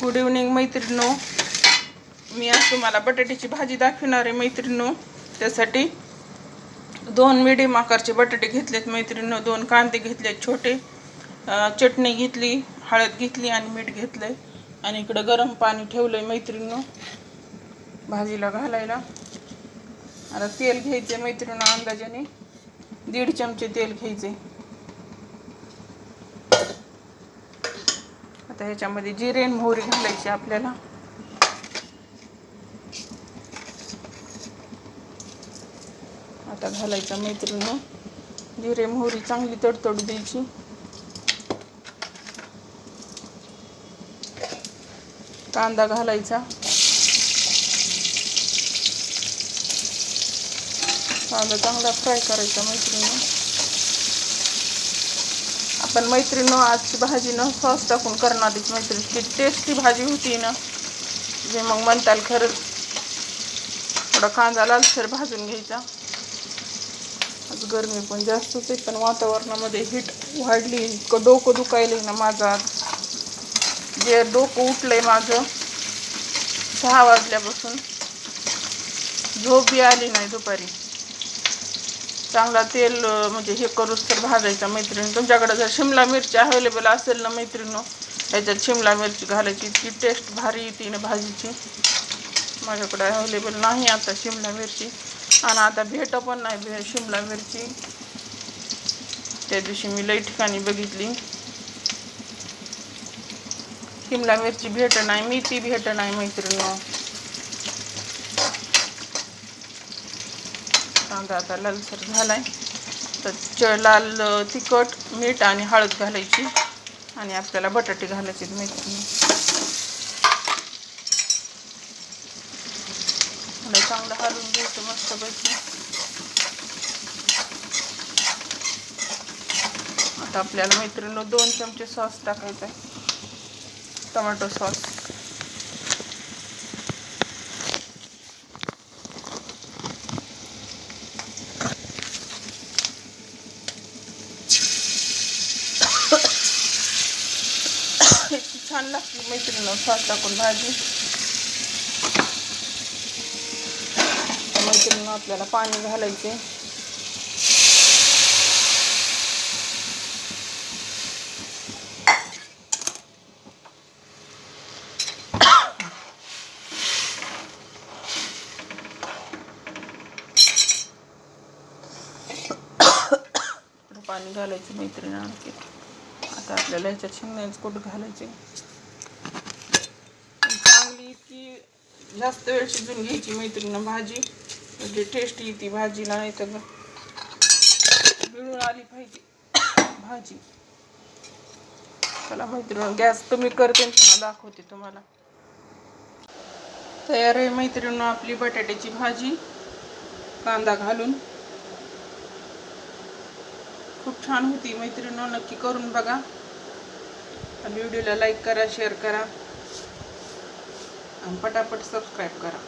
Good evening मैत्रिणो मी आज तुम्हाला बटाट्याची भाजी दाखवणार आहे मैत्रिणो त्यासाठी दोन मिडियम आकारचे बटाटे घेतलेत मैत्रिणो दोन कांदे घेतलेत छोटे. चटणी घेतली हळद घेतली आणि मीठ घेतलंय. आणि इकडं गरम पाणी ठेवलंय मैत्रिणो भाजीला घालायला. आता तेल घ्यायचे मैत्रिणो अंदाजाने. दीड चमचे तेल घ्यायचे आता ह्याच्यामध्ये जिरे मोहरी घालायची आपल्याला. आता घालायचा मैत्रिणी. जिरे मोहरी चांगली तडतडू द्यायची. कांदा घालायचा. कांदा चांगला फ्राय करायचा मैत्रिणी. आपण मैत्रीण आजची भाजी ना सॉस टाकून करणारीच मैत्रीण ती टेस्टी भाजी होती ना जे मग म्हणताल खरंच थोडा कांदा लालसर भाजून घ्यायचा. आज गरमी पण जास्तच आहे पण वातावरणामध्ये हीट वाढली. इतकं डोकं दुखायलं ना माझं आज. जे डोकं उठलंय माझं सहा वाजल्यापासून. झोप बी आली नाही दुपारी. चांगला तेल म्हणजे हे करूच तर भाजायचा मैत्रिणी. तुमच्याकडे जर शिमला मिरची अवेलेबल असेल ना मैत्रिणी याच्यात शिमला मिरची घालायची. इतकी टेस्ट भारी येते ना भाजीची. माझ्याकडे अवेलेबल नाही आता शिमला मिरची. आणि आता भेट पण नाही भे शिमला मिरची. त्या दिवशी मी लई ठिकाणी बघितली. शिमला मिरची भेट नाही मेथी भेट नाही मैत्रिणी कांदा आता लालसर झालाय. तर च लाल तिखट मीठ आणि हळद घालायची आणि आपल्याला बटाटे घालायचे मैत्रिणी. चांगलं हलवून घ्यायचं मस्तपैकी आता आपल्याला मैत्रिणीला दोन चमचे सॉस टाकायचा आहे. Tomato sauce. इतकी छान लागते मैत्रिणीला सॉस टाकून भाजी. मैत्रिणी आपल्याला पाणी घालायचे. पाणी घालायचं मैत्रिणी आणखी. आता आपल्याला याच्यात शेंगण्याचं कूट घालायचे? चांगली इतकी जास्त वेळ शिजून घ्यायची मैत्रिणी भाजी. म्हणजे टेस्ट येते भाजीला नाही तर मिळून आली पाहिजे भाजी. चला मैत्रिणी गॅस कमी करते आणि दाखवते तुम्हाला. तयार आहे मैत्रिणी आपली बटाट्याची भाजी. कांदा घालून. खूप छान होती मैत्रिणी नक्की करून बघा. आणि व्हिडिओला लाईक करा शेअर करा. आणि पटापट सबस्क्राईब करा.